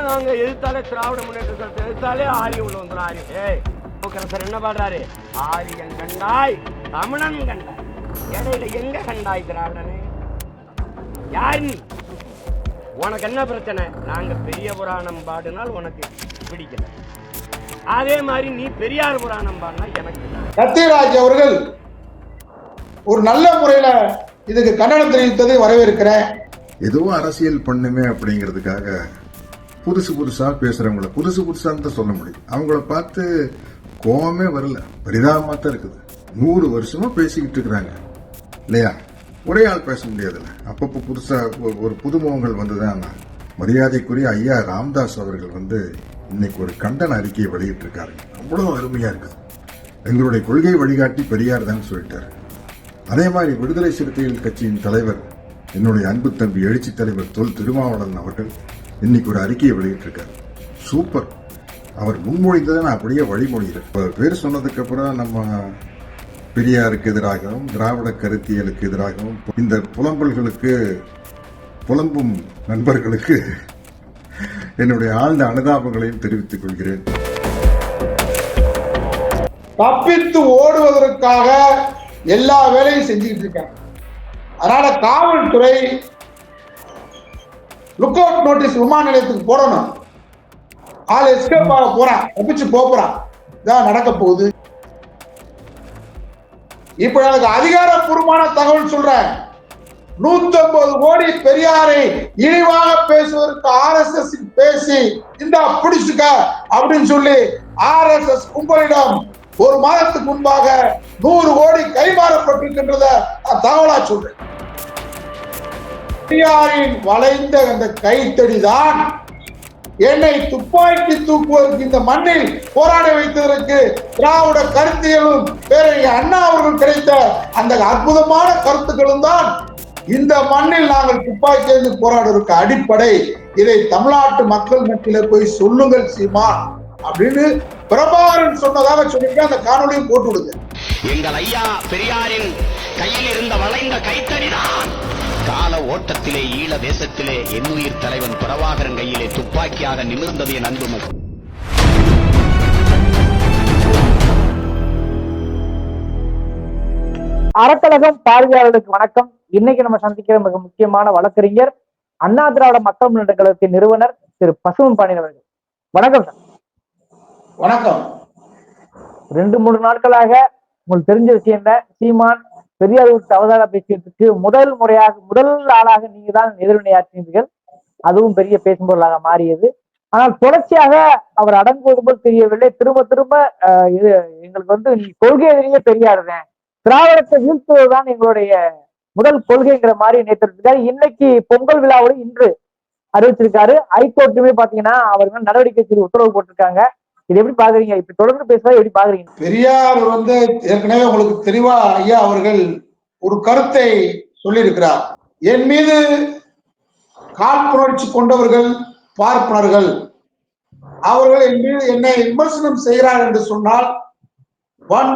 நாங்க எதிர்த்தாலே திராவிட முன்னேற்ற கழகத்தை எதிர்த்தாலே ஆரிய உள்ள வந்துறாரு ஏய் என்ன பாடுறாரு? ஆரியன் கண்டாய் தமிழன் கண்டாய். இடையில எங்க கண்டாய் திராவிடனே? யார் நீ? உனக்கு என்ன பிரச்சனை? நாங்க பெரிய புராணம் பாடினால் உனக்கு பிடிக்கல. அதே மாதிரி நீ பெரியார் புராணம் பாடினா எனக்கு சத்யராஜ் அவர்கள் ஒரு நல்ல முறையில இதுக்கு கண்டனம் தெரிவித்ததை வரவேற்கிறேன். ஏதோ அரசியல் பண்ணுமே அப்படிங்கிறதுக்காக புதுசு புதுசாக பேசுகிறவங்கள புதுசு புதுசான்னு தான் சொல்ல முடியும். அவங்கள பார்த்து கோபமே வரல. பரிதாபமாக தான் இருக்குது. நூறு வருஷமாக பேசிக்கிட்டு இருக்கிறாங்க. இல்லையா? ஒரே ஆள் பேச முடியாதுல்ல. அப்பப்போ புதுசாக ஒரு- ஒரு புதுமுகங்கள் வந்துதான் மரியாதைக்குரிய ஐயா ராம்தாஸ் அவர்கள் வந்து இன்னைக்கு ஒரு கண்டன அறிக்கையை வெளியிட்டிருக்காரு. அவ்வளோ அருமையாக இருக்குது. எங்களுடைய கொள்கை வழிகாட்டி பெரியார் தான் சொல்லிட்டாரு. அதே மாதிரி விடுதலை சிறுத்தைகள் கட்சியின் தலைவர் என்னுடைய அன்பு தம்பி எழுச்சி தலைவர் தொல் திருமாவளவன் அவர்கள் இன்னைக்கு ஒரு அறிக்கையை வெளியிட்டிருக்காரு. சூப்பர். அவர் முன்மொழிந்ததை நான் அப்படியே வழிமொழிகிறேன். இப்போ பேர் சொன்னதுக்கப்புறம் நம்ம பெரியாருக்கு எதிராகவும் திராவிட கருத்தியலுக்கு எதிராகவும் இந்த புலம்பல்களுக்கு புலம்பும் நண்பர்களுக்கு என்னுடைய ஆழ்ந்த அனுதாபங்களையும் தெரிவித்துக் கொள்கிறேன். தப்பித்து ஓடுவதற்காக எல்லா வேலையும் செஞ்சுக்கிட்டு இருக்காங்க. அதனால காவல்துறை லுக் அவுட் நோட்டீஸ் விமான நிலையத்துக்கு போடணும். ஆள் எஸ்கேப் ஆக போறான் தப்பிச்சு போறான். இதான் நடக்க போகுது. இப்ப எனக்கு அதிகாரப்பூர்வமான தகவல் சொல்றேன். நூத்தி ஐம்பது கோடி பெரியாரை இழிவாக பேசுவதற்கு ஆர் எஸ் எஸ் பேசி இந்த பிடிச்சுக்க அப்படின்னு சொல்லி ஆர் எஸ் எஸ் கும்பலிடம் ஒரு மாதத்துக்கு முன்பாக நூறு கோடி கைமாறப்பட்டிருக்கின்றத நான் தகவலா சொல்றேன். பெரியாரின் வளைந்த அந்த கைத்தடிதான் என்னை துப்பாக்கி தூக்குவதற்கு இந்த மண்ணில் போராட வைத்ததற்கு திராவிட கருத்தியலும் பேரறிஞர் அண்ணா அவர்கள் கிடைத்த அந்த அற்புதமான கருத்துக்களும் தான் இந்த மண்ணில் நாங்கள் துப்பாக்கி போராடுவதற்கு அடிப்படை. இதை தமிழ்நாட்டு மக்கள் மத்தியில போய் சொல்லுங்கள் சீமா. அப்படின்னு பிரபாகரன் சொன்னதாக சொல்லிட்டு அந்த காணொலியும் போட்டு விடுங்க. எங்கள் ஐயா பெரியாரின் கையில் இருந்த வளைந்த கைத்தடிதான். கால ஓட்டத்திலே ஈழ தேசத்திலே என்னுயிர் தலைவன் பிரபாகரன் கையிலே துப்பாக்கியாக நிமிர்ந்தது என் அன்பு அறக்கழகம் பார்வையாளர்களுக்கு வணக்கம். இன்னைக்கு நம்ம சந்திக்கிற மிக முக்கியமான வழக்கறிஞர் அண்ணா திராவிட மக்கள் முன்னேற்ற கழகத்தின் நிறுவனர் திரு பசுமன் பாண்டியன் அவர்கள். வணக்கம் சார். வணக்கம். ரெண்டு மூணு நாட்களாக உங்களுக்கு தெரிஞ்ச விஷயம் தான் சீமான் பெரியார் விட்டு அவதார பேசியதுக்கு முதல் முறையாக முதல் ஆளாக நீங்க தான் எதிர்வினையாற்றினீர்கள் அதுவும் பெரிய பேசும் பொருளாக மாறியது. ஆனால் தொடர்ச்சியாக அவர் அடங்குவது போல் தெரியவில்லை. திரும்ப திரும்ப ஆஹ், இது எங்களுக்கு வந்து நீ கொள்கை எதிரியே பெரியாருதான் திராவிடத்தை வீழ்த்துவதுதான் எங்களுடைய முதல் கொள்கைங்கிற மாதிரி நேற்று இன்னைக்கு பொங்கல் விழாவோட இன்று அறிவிச்சிருக்காரு ஹைகோர்ட்டுமே பாத்தீங்கன்னா அவர் நடவடிக்கை செய்து உத்தரவு போட்டிருக்காங்க. இது எப்படி பாக்குறீங்க? இப்ப தொடர்ந்து பேசுறா எப்படி பாக்குறீங்க? பெரியார் வந்து ஏற்கனவே உங்களுக்கு தெளிவா ஐயா அவர்கள் ஒரு கருத்தை சொல்லியிருக்கிறார். என் மீது காழ்ப்புணர்ச்சி கொண்டவர்கள் பார்ப்பனர்கள். அவர்கள் என் மீது என்னை விமர்சனம் செய்கிறார் என்று சொன்னால் வன்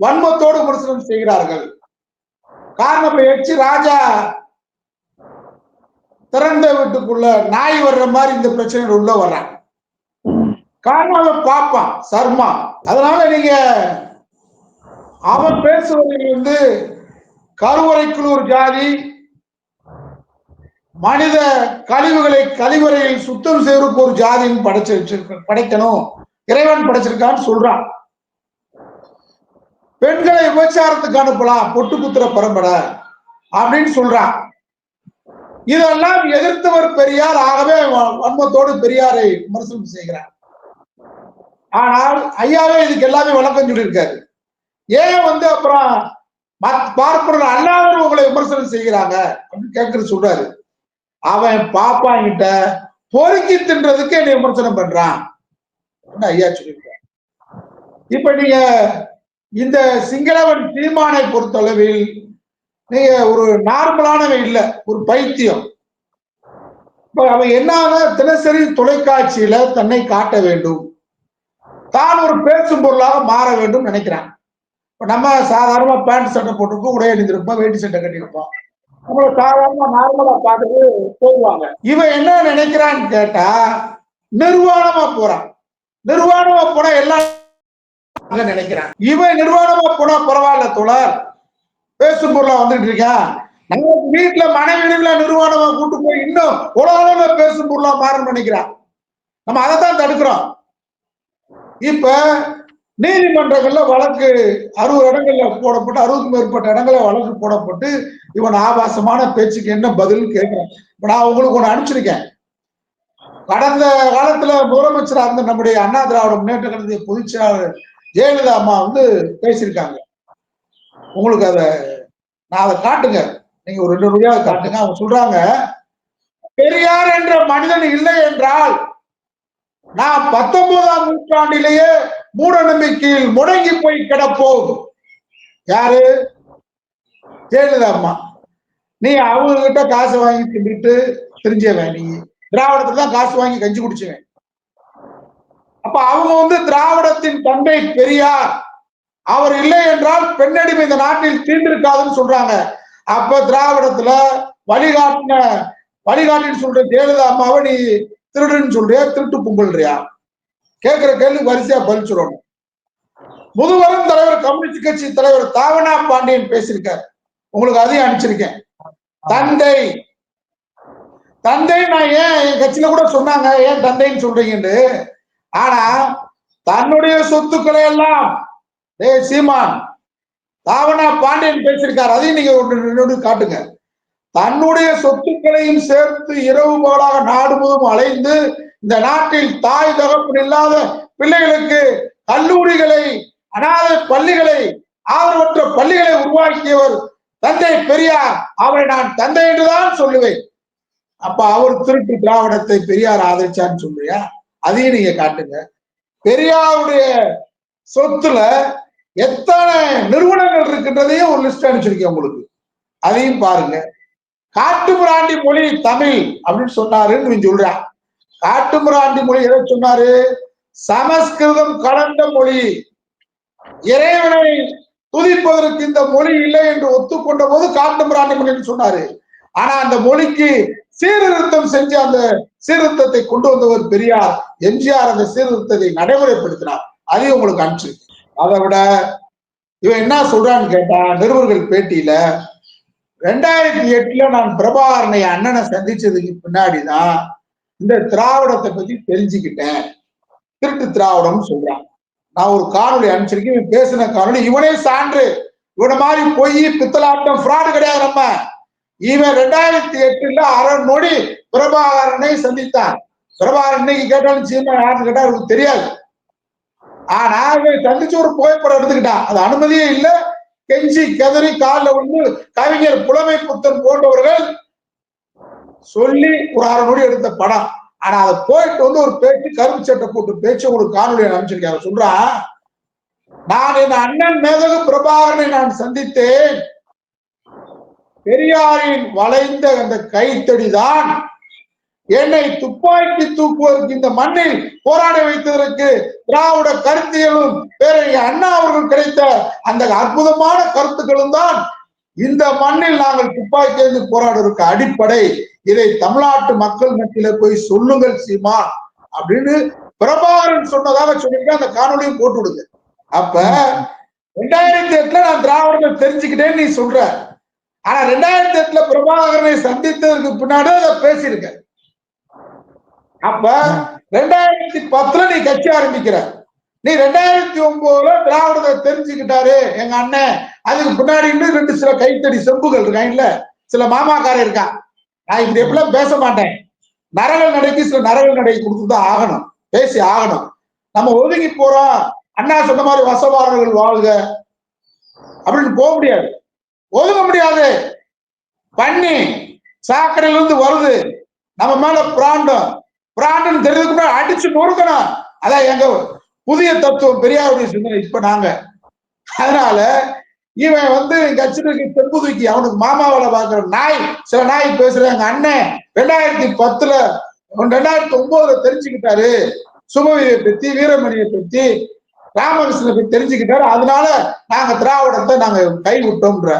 வன்மத்தோடு விமர்சனம் செய்கிறார்கள். காரணம் எச்சு ராஜா திறந்த வீட்டுக்குள்ள நாய் வர்ற மாதிரி இந்த பிரச்சனைகள் உள்ள வர்றான் காரணம் அவன் பார்ப்பான் சர்மா. அதனால நீங்க அவன் பேசுவதில் வந்து கருவறைக்குள் ஒரு ஜாதி மனித கழிவுகளை கழிவறையில் சுத்தம் செய்வதற்கு ஒரு ஜாதின்னு படைச்சு வச்சிருக்க படைக்கணும். இறைவன் படைச்சிருக்கான்னு சொல்றான். பெண்களை விபச்சாரத்துக்கு அனுப்பலாம் பொட்டு குத்துற பரம்பரை அப்படின்னு சொல்றான். இதெல்லாம் எதிர்த்தவர் பெரியார் ஆகவே வ- வன்மத்தோடு பெரியாரை விமர்சனம் செய்கிறார். ஆனால் ஐயாவே இதுக்கு எல்லாமே விளக்கம் சொல்லியிருக்காரு. ஏன் வந்து அப்புறம் மத் பார்ப்பனர் அல்லாதவர் உங்களை விமர்சனம் செய்கிறாங்க அப்படின்னு கேட்கறது சொல்றாரு. அவன் பாப்பாங்கிட்ட பொறுக்கி தின்றதுக்கு என்னை விமர்சனம் பண்றான். அப்படின்னு ஐயா சொல்லியிருக்காரு. இப்ப நீங்க இந்த சிங்களவன் சீமானை பொறுத்தளவில் நீங்க ஒரு நார்மலானவன் இல்லை ஒரு பைத்தியம். இப்ப அவன் என்ன தினசரி தொலைக்காட்சியில தன்னை காட்ட வேண்டும். தான் ஒரு பேசும் பொருளாக மாற வேண்டும் நினைக்கிறான் இப்போ நம்ம சாதாரணமா பேண்ட் சட்டை போட்டிருப்போம் உடைய அணிந்திருப்போம் வேட்டி சட்டை கட்டியிருப்போம். நம்மளை சாதாரணமா நார்மலா பார்த்துட்டு போடுவாங்க இவன் என்ன நினைக்கிறான்னு கேட்டா நிர்வாணமா போறான். நிர்வாணமா போனா எல்லாம் அங்க நினைக்கிறான். இவன் நிர்வாணமா போனா பரவாயில்ல தோழர். பேசும் பொருளா வந்துட்டு இருக்கான் நம்ம வீட்டுல மனைவியில நிர்வாணமா கூட்டு போய் இன்னும் உலகம் பேசும் பொருளா மாறணும்னு நினைக்கிறான். நம்ம அதைத்தான் தடுக்கிறோம். இப்ப நீதிமன்றங்கள்ல வழக்கு அறுபது இடங்கள்ல போடப்பட்டு அறுபது மேற்பட்ட இடங்கள்ல வழக்கு போடப்பட்டு இவன் ஆபாசமான பேச்சுக்கு என்ன பதில் கேட்கிறேன் இப்ப நான் உங்களுக்கு ஒண்ணு அனுப்பிச்சிருக்கேன். கடந்த காலத்துல முதலமைச்சராக இருந்த நம்முடைய அண்ணா திராவிட முன்னேற்ற கழகத்திய பொதுச் செயலாளர் ஜெயலலிதா அம்மா வந்து பேசியிருக்காங்க. உங்களுக்கு அத நான் அதை காட்டுங்க. நீங்க ஒரு ரெண்டு ரூபாய் காட்டுங்க. அவங்க சொல்றாங்க பெரியார் என்ற மனிதன் இல்லை என்றால் நான் பத்தொன்பதாம் நூற்றாண்டிலேயே மூட நம்பிக்கையில் முடங்கி போய் கிடப்போம். யாரு? ஜெயலலிதா அம்மா. நீ அவங்க கிட்ட காசு வாங்கி தின்னுட்டு தெரிஞ்சவன் நீ. திராவிடத்துல தான் காசு வாங்கி கஞ்சி குடிச்சவன். அப்ப அவங்க வந்து திராவிடத்தின் தந்தை பெரியார். அவர் இல்லை என்றால் பெண்ணடிமை இந்த நாட்டில் தீண்டிருக்காதுன்னு சொல்றாங்க. அப்ப திராவிடத்துல வழிகாட்டின வழிகாட்டின்னு சொல்ற ஜெயலலிதா அம்மாவை நீ திருடுன்னு சொல்றியா திருட்டு பொங்கல்றியா கேட்கிற கேள்வி வரிசையா பதில் சொல்லணும். முதுவரும் தலைவர் கம்யூனிஸ்ட் கட்சி தலைவர் தாவனா பாண்டியன் பேசியிருக்கார். உங்களுக்கு அதையும் அனுப்பிச்சிருக்கேன். தந்தை. தந்தை நான் ஏன் என் கட்சியில கூட சொன்னாங்க ஏன் தந்தைன்னு சொல்றீங்கன்னு? ஆனா தன்னுடைய சொத்துக்களை எல்லாம் ஏய் சீமான் தாவனா பாண்டியன் பேசியிருக்கார். அதையும் நீங்க ஒன்று காட்டுங்க. தன்னுடைய சொத்துக்களையும் சேர்த்து இரவு பகலாக நாடு முழுவதும் அலைந்து இந்த நாட்டில் தாய் தகப்பன் இல்லாத பிள்ளைகளுக்கு கல்லூரிகளை அனாதை பள்ளிகளை ஆதரவற்ற பள்ளிகளை உருவாக்கியவர் தந்தை பெரியார். அவரை நான் தந்தை என்றுதான் சொல்லுவேன். அப்ப அவர் திருட்டு திராவிடத்தை பெரியார் ஆதரிச்சான்னு சொல்றியா? அதையும் நீங்க காட்டுங்க. பெரியாருடைய சொத்துல எத்தனை நிறுவனங்கள் இருக்கின்றதையும் ஒரு லிஸ்ட் அனுப்பிச்சிருக்கேன் உங்களுக்கு. அதையும் பாருங்க. காட்டுமிராண்டி மொழி தமிழ் அப்படின்னு சொன்னாருன்னு இவன் சொல்றான் காட்டுமிராண்டி மொழி எதை சொன்னாரு? சமஸ்கிருதம் கலந்த மொழி. இறைவனை துதிப்பதற்கு இந்த மொழி இல்லை என்று ஒத்துக்கொண்ட போது காட்டுமிராண்டி மொழின்னு சொன்னாரு. ஆனா அந்த மொழிக்கு சீர்திருத்தம் செஞ்சு அந்த சீர்திருத்தத்தை கொண்டு வந்தவர் பெரியார். எம்ஜிஆர் அந்த சீர்திருத்தத்தை நடைமுறைப்படுத்தினார். அதையும் உங்களுக்கு அனுப்பிச்சிருக்கேன். அதை விட இவன் என்ன சொல்றான்னு கேட்டா நிருபர்கள் பேட்டியில ரெண்டாயிரத்தி எட்டுல நான் பிரபாகரனை அண்ணனை சந்திச்சதுக்கு பின்னாடிதான் இந்த திராவிடத்தை பத்தி தெரிஞ்சுக்கிட்டேன். திருட்டு திராவிடம் சொல்றான் நான் ஒரு காணொலி அனுப்பிச்சிருக்கேன். பேசின காணொலி இவனே சான்று. இவனை மாதிரி பொய் பித்தலாட்டம் ஃப்ராடு கிடையாது நம்ம. இவன் ரெண்டாயிரத்தி எட்டுல அரை நொடி பிரபாகரனை சந்தித்தான். பிரபாகரன் இன்னைக்கு கேட்டாலும் சீமா யாருன்னு கேட்டா அவருக்கு தெரியாது. ஆனா இவன் சந்திச்சு ஒரு புகைப்படம் எடுத்துக்கிட்டான். அது அனுமதியே இல்லை. கெஞ்சி கதறி காலில் வந்து கவிஞர் புலமை புத்தன் போன்றவர்கள் சொல்லி ஒரு அரை நொடி எடுத்த படம். ஆனா அதை போயிட்டு வந்து ஒரு பேச்சு கரும்பு சட்டை போட்டு பேச்சு ஒரு காணொலி அனுப்பிச்சிருக்கேன். சொல்றா? நான் என் அண்ணன் மேதகு பிரபாகரனை நான் சந்தித்தேன். பெரியாரின் வளைந்த அந்த கைத்தடிதான் என்னை துப்பாக்கி தூக்குவதற்கு இந்த மண்ணில் போராட வைத்ததற்கு திராவிட கருத்தியலும் பேரறிஞர் அண்ணா அவர்கள் கிடைத்த அந்த அற்புதமான கருத்துக்களும் தான் இந்த மண்ணில் நாங்கள் துப்பாக்கி ஏந்தி போராடுவதற்கு அடிப்படை. இதை தமிழ்நாட்டு மக்கள் மத்தியில போய் சொல்லுங்கள் சீமா அப்படின்னு பிரபாகரன் சொன்னதாக சொல்லிட்டு அந்த காணொலியும் போட்டு விடுங்க அப்ப ரெண்டாயிரத்தி எட்டுல நான் திராவிடத்தை தெரிஞ்சுக்கிட்டேன்னு நீ சொல்ற. ஆனா ரெண்டாயிரத்தி எட்டுல பிரபாகரனை சந்தித்ததற்கு பின்னாடி அதை பேசியிருக்கேன். அப்ப ரெண்டாயிரத்தி பத்துல நீ கட்சி ஆரம்பிக்கிற. நீ ரெண்டாயிரத்தி ஒன்பதுல திராவிடத்தை தெரிஞ்சுக்கிட்டாரு எங்க அண்ணன். அதுக்கு பின்னாடி ரெண்டு சில கைத்தடி செம்புகள் இருக்காங்கல்ல சில மாமாக்காரன் இருக்கான் நான் இப்படி எப்படிலாம் பேச மாட்டேன். நரகல் நடைக்கு சில நரகல் நடை கொடுத்துதான் ஆகணும். பேசி ஆகணும். நம்ம ஒதுங்கி போறோம். அண்ணா சொன்ன மாதிரி வசவாரர்கள் வாழ்க. அப்படின்னு போக முடியாது. ஒதுங்க முடியாது. பண்ணி சாக்கடையில இருந்து வருது. நம்ம மேல பிராண்டம். பிராண்டன் தெரிஞ்சதுக்கு முன்னாடி அடிச்சு நொறுக்கணும் அதான் எங்க புதிய தத்துவம் பெரியாருடைய சிந்தனை இப்ப நாங்க. அதனால இவன் வந்து கட்சிக்கு தென்புதுக்கி அவனுக்கு மாமாவில பாக்குற நாய் சில நாய் பேசுற எங்க அண்ணன். ரெண்டாயிரத்தி பத்துல ரெண்டாயிரத்தி ஒன்பதுல தெரிஞ்சுக்கிட்டாரு. சுமவியை பத்தி வீரமணியை பத்தி ராமகிருஷ்ணனை பத்தி தெரிஞ்சுக்கிட்டாரு. அதனால நாங்க திராவிடத்தை நாங்க கை விட்டோம்ன்ற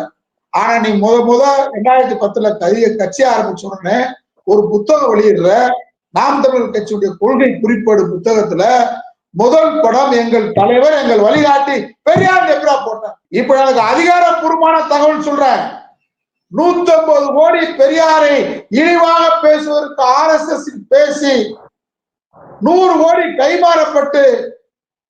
ஆனா நீ முத முத ரெண்டாயிரத்தி பத்துல கட்சி கட்சி ஆரம்பிச்ச உடனே ஒரு புத்தகம் வெளியிடுற நாம் தமிழர் கட்சியுடைய கொள்கை குறிப்பேடு புத்தகத்துல முதல் படம் எங்கள் தலைவர் எங்கள் வழிகாட்டி பெரியார் எப்படா போட்டேன் இப்ப எனக்கு அதிகாரப்பூர்வமான தகவல் சொல்றேன். நூத்தி ஐம்பது கோடி பெரியாரை இழிவாக பேசுவதற்கு ஆர் எஸ் எஸ் பேசி நூறு கோடி கைமாறப்பட்டு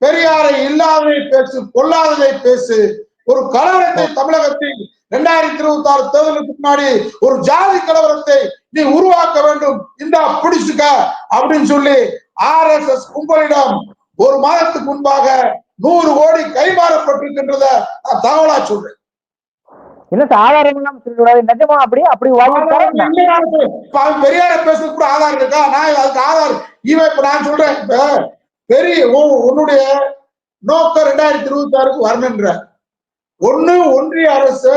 பெரியாரை இல்லாததை பேசு பொல்லாததை பேசு ஒரு கலவரத்தை தமிழகத்தில் இரண்டாயிரத்தி இருபத்தி ஆறு தேர்தலுக்கு முன்னாடி ஒரு ஜாதி கலவரத்தை நீ உருவாக்க வேண்டும். இந்த பிடிச்சுக்க அப்படின்னு சொல்லி ஆர் எஸ் எஸ் கும்பலிடம் ஒரு மாதத்துக்கு முன்பாக நூறு கோடி கைமாறப்பட்டிருக்கின்றத நான் தகவலா சொல்றேன். என்ன ஆதாரம் நிஜமா அப்படி? அப்படி பெரியார பேசுறதுக்கு கூட ஆதாரம் இருக்கா? நான் அதுக்கு ஆதாரம்? இவன் இப்ப நான் சொல்றேன் இப்ப பெரிய உன்- உன்னுடைய நோக்கம் ரெண்டாயிரத்தி இருபத்தி ஆறுக்கு வரணுன்ற ஒண்ணு ஒன்றிய அரசு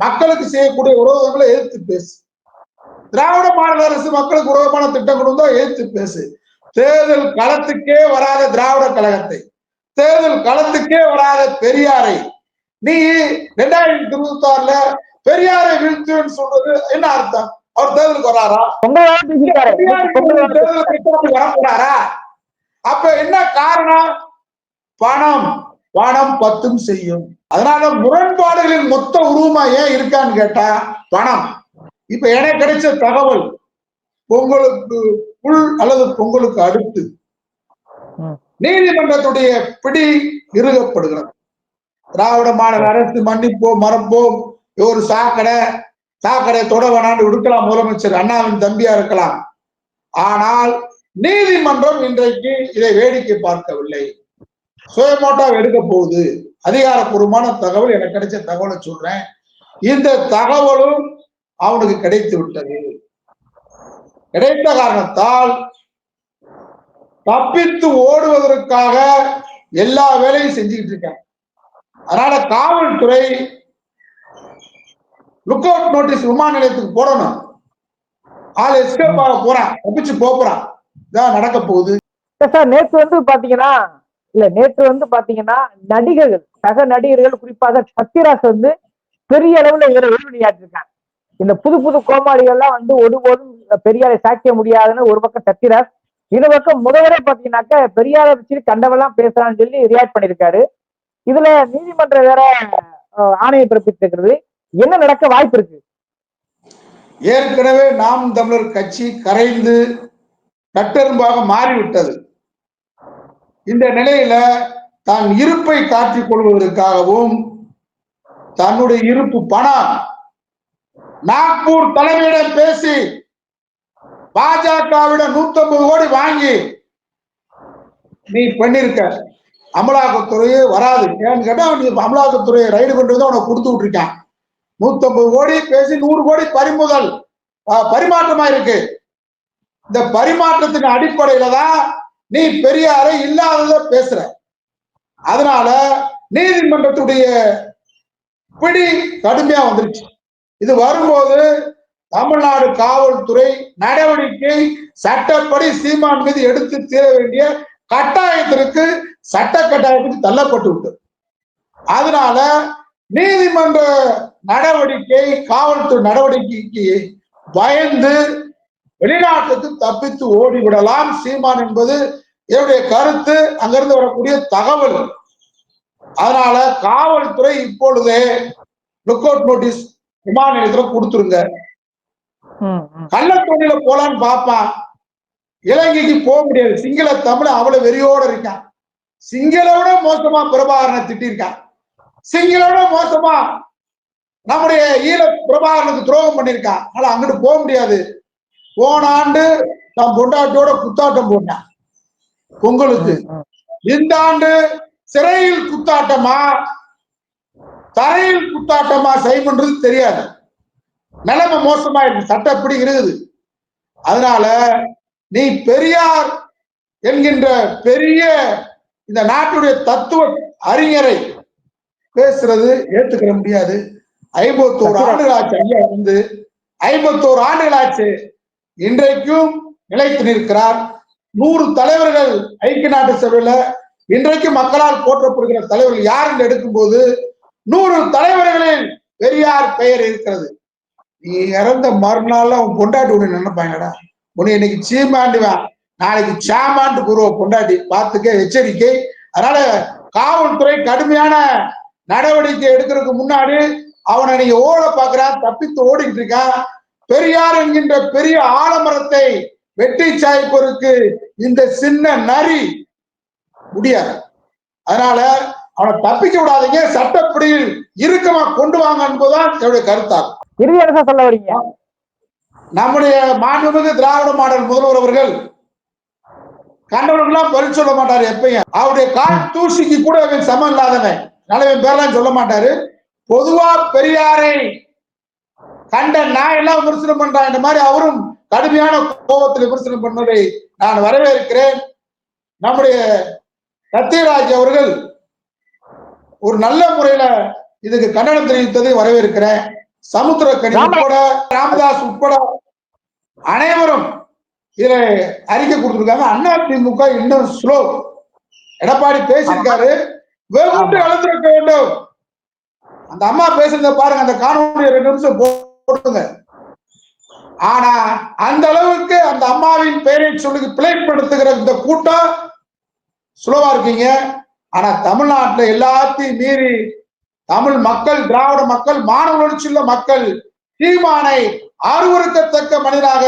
மக்களுக்கு செய்யக்கூடிய விரோதங்களை எதிர்த்து பேசு. திராவிட மாநில அரசு மக்களுக்கு விரோதமான திட்டம் கொண்டு வந்தா எதிர்த்து பேசு. தேர்தல் களத்துக்கே வராத திராவிட கழகத்தை தேர்தல் களத்துக்கே வராத பெரியாரை நீ ரெண்டாயிரத்தி இருபத்தி ஆறுல பெரியாரை வீழ்த்துவேன்னு சொல்றது என்ன அர்த்தம்? அவர் தேர்தலுக்கு வராரா? தேர்தலுக்கு வரப்போறாரா? அப்ப என்ன காரணம்? பணம். பணம் பத்தும் செய்யும். அதனால முரண்பாடுகளின் மொத்த உருவமா ஏன் இருக்கான்னு கேட்டா பணம். இப்ப எனக்கு கிடைச்ச தகவல் பொங்கலுக்கு புல் அல்லது பொங்கலுக்கு அடுத்து. நீதிமன்றத்துடைய பிடி இறுகப்படுகிறது திராவிட மாநில அரசு மன்னிப்போம் மறப்போம் ஒரு சாக்கடை சாக்கடை தொட வேணாண்டு விடுக்கலாம் முதலமைச்சர். அண்ணாவின் தம்பியா இருக்கலாம். ஆனால் நீதிமன்றம் இன்றைக்கு இதை வேடிக்கை பார்க்கவில்லை. சுயமோட்டா எடுக்க போகுது அதிகாரப்பூர்வமான தகவல் எனக்கு கிடைச்ச தகவலை சொல்றேன். இந்த தகவலும் அவனுக்கு கிடைத்து விட்டது. கிடைத்த காரணத்தால் தப்பித்து ஓடுவதற்காக எல்லா வேலையும் செஞ்சுக்கிட்டு இருக்காங்க. அதனால காவல்துறை லுக் அவுட் நோட்டீஸ் விமான நிலையத்துக்கு போடணும். ஆள் எஸ்கேப் ஆக போறான். தப்பிச்சு போறான். இதான் நடக்க போகுது. சார் நேற்று வந்து பாத்தீங்கன்னா இல்ல நேற்று வந்து பாத்தீங்கன்னா நடிகர்கள் சக நடிகர்கள் குறிப்பாக சத்யராஜ் வந்து பெரிய அளவுல இவரை வெளிவிளையாட்டிருக்காங்க இந்த புது புது கோமாளிகள்லாம் வந்து ஒருபோதும் பெரியாரை சாய்க்க முடியாதுன்னு ஒரு பக்கம் சத்யராஜ் இன்னொரு பக்கம் முதல்வரே பாத்தீங்கன்னாக்க பெரியாரை வச்சு கண்டவெல்லாம் பேசுறான்னு சொல்லி ரியாக்ட் பண்ணிருக்காரு இதுல நீதிமன்றம் வேற ஆணையை பிறப்பித்திருக்கிறது. என்ன நடக்க வாய்ப்பு இருக்கு? ஏற்கனவே நாம் தமிழர் கட்சி கரைந்து கட்டெரும்பாக மாறிவிட்டது. இந்த நிலையில தான் இருப்பை காட்டிக் கொள்வதற்காகவும் தன்னுடைய இருப்பு பணம் நாக்பூர் தலைமையிடம் பேசி பாஜகவிடம் நூத்தி ஐம்பது கோடி வாங்கி நீ பண்ணிருக்க. அமலாக்கத்துறையே வராது. ஏன்னு கேட்டா நீ அமலாக்கத்துறையை ரைடு வந்து உனக்கு கொடுத்து விட்டுருக்கான். நூத்தி ஐம்பது கோடி பேசி நூறு கோடி பறிமுதல் பரிமாற்றமா இருக்கு இந்த பரிமாற்றத்தின் அடிப்படையில தான் நீ பெரியாரை இல்லாதத பேசுற. அதனால நீதிமன்றத்துடைய பிடி கடுமையா வந்துருச்சு. இது வரும்போது தமிழ்நாடு காவல்துறை நடவடிக்கை சட்டப்படி சீமான் மீது எடுத்து தீர வேண்டிய கட்டாயத்திற்கு சட்ட கட்டாயத்துக்கு தள்ளப்பட்டு விட்டது அதனால நீதிமன்ற நடவடிக்கை காவல்துறை நடவடிக்கைக்கு பயந்து வெளிநாட்டுக்கு தப்பித்து ஓடிவிடலாம். சீமான் என்பது என்னுடைய கருத்து. அங்கிருந்து வரக்கூடிய தகவல். அதனால காவல்துறை இப்பொழுதே லுக் அவுட் நோட்டீஸ் விமான நிலையத்துல கொடுத்துருங்க. கள்ளத்தோணியில போலான்னு பார்ப்பான் இலங்கைக்கு போக முடியாது. சிங்கள தமிழ் அவ்வளவு வெறியோட இருக்கான். சிங்கள விட மோசமா பிரபாகரனை திட்டிருக்கான். சிங்கள விட மோசமா நம்முடைய ஈழ பிரபாகரனுக்கு துரோகம் பண்ணியிருக்கான் ஆனா அங்கிட்டு போக முடியாது. போன ஆண்டு நான் பொண்டாட்டியோட குத்தாட்டம் போட்டேன். பொங்கலுக்கு. இந்த ஆண்டு சிறையில் குத்தாட்டமா? தரையில் குத்தாட்டமா செய்யணுன்றது தெரியாது. நிலைமை மோசமா இருக்கு சட்டப்படி இருக்குது. அதனால நீ பெரியார் என்கின்ற பெரிய இந்த நாட்டுடைய தத்துவ அறிஞரை பேசுறது ஏத்துக்கிற முடியாது. ஐம்பத்தோரு ஆண்டுகள் ஆச்சு ஐயா வந்து. ஐம்பத்தோரு ஆண்டுகள் ஆச்சு இன்றைக்கும் நிலைத்து நிற்கிறார். நூறு தலைவர்கள் ஐக்கிய நாட்டு சபையில இன்றைக்கு மக்களால் போற்றப்படுகிற தலைவர்கள் யார் என்று எடுக்கும்போது நூறு தலைவர்களில் பெரியார் பெயர் இருக்கிறது. நீ இறந்த மறுநாள் அவன் பொண்டாட்டி ஒண்ணு நினைப்பாங்கடா. உன்னை இன்னைக்கு சீமாண்டுவான் நாளைக்கு சாமான்ட்டு கூறுவ பொண்டாட்டி. பார்த்துக்க எச்சரிக்கை. அதனால காவல்துறை கடுமையான நடவடிக்கை எடுக்கிறதுக்கு முன்னாடி அவனை நீங்க ஓட பாக்குறான் தப்பித்து ஓடிட்டு இருக்கான் பெரியார் என்கின்ற பெரிய ஆலமரத்தை வெட்டி சாய்ப்பதற்கு இந்த சின்ன நரி முடியாது. அதனால அவனை தப்பிக்க விடாதீங்க சட்டப்படியில் இறுக்கமா கொண்டு வாங்க என்பதுதான் என்னுடைய கருத்தாகும். இறுதி சொல்ல வரீங்க? நம்முடைய மாண்புமிகு திராவிட மாடல் முதல்வர் அவர்கள் கண்டவனுக்கெல்லாம் பதில் சொல்ல மாட்டாரு எப்பயும். அவருடைய கால் தூசிக்கு கூட சமம் இல்லாதவன். நல்லவன் பேர்லாம் சொல்ல மாட்டாரு. பொதுவா பெரியாரை கண்ட நான் எல்லாம் விமர்சனம் பண்றான் இந்த மாதிரி அவரும் கடுமையான கோபத்தில் விமர்சனம் பண்ணதை நான் வரவேற்கிறேன். நம்முடைய சத்யராஜ் அவர்கள் ஒரு நல்ல முறையில இதுக்கு கண்டனம் தெரிவித்ததை வரவேற்கிறேன். சமுத்திரக்கனி ராம- உட்பட ராமதாஸ் உட்பட அனைவரும் இதுல அறிக்கை கொடுத்திருக்காங்க. அண்ணா திமுக இன்னும் ஸ்லோ எடப்பாடி பேசியிருக்காரு. வெகுண்டு எழுந்திருக்க வேண்டும். அந்த அம்மா பேசுறத பாருங்க அந்த காணொலி ரெண்டு நிமிஷம் போடுங்க. ஆனா அந்த அளவுக்கு அந்த அம்மாவின் பெயரை சொல்லி பிழைப்படுத்துகிற இந்த கூட்டம் சுலவா இருக்கீங்க. ஆனா தமிழ்நாட்டுல எல்லாத்தையும் மீறி தமிழ் மக்கள் திராவிட மக்கள் மாணவ உணர்ச்சியுள்ள மக்கள் சீமானை அருவருக்கத்தக்க மனிதனாக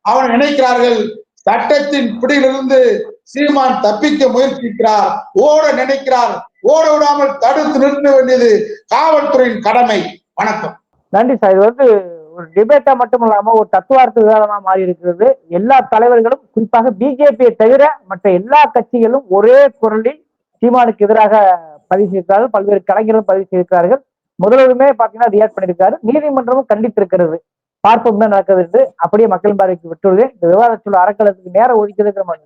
அவன் நினைக்கிறார்கள். சட்டத்தின் பிடியிலிருந்து சீமான் தப்பிக்க முயற்சிக்கிறார் ஓட நினைக்கிறார். ஓட விடாமல் தடுத்து நிறுத்த வேண்டியது காவல்துறையின் கடமை. வணக்கம். நன்றி சார். இது வந்து ஒரு டிபேட்டா மட்டும் இல்லாம ஒரு தத்துவார்த்த விவாதமா மாறி இருக்கிறது. எல்லா தலைவர்களும் குறிப்பாக பிஜேபியை தவிர மற்ற எல்லா கட்சிகளும் ஒரே குரலில் சீமானுக்கு எதிராக பதிவு செய்திருக்கிறார்கள். பல்வேறு கலைஞர்களும் பதிவு செய்திருக்கிறார்கள். முதல்வருமே பாத்தீங்கன்னா ரியாக்ட் பண்ணியிருக்காரு. நீதிமன்றமும் கண்டித்திருக்கிறது. பார்ப்போம் தான் நடக்கிறது என்று. அப்படியே மக்களின் பார்வைக்கு விட்டுள்ளது இந்த விவாதத்தில் அறக்கலத்துக்கு நேரம் ஒதுக்கிறது நம்ம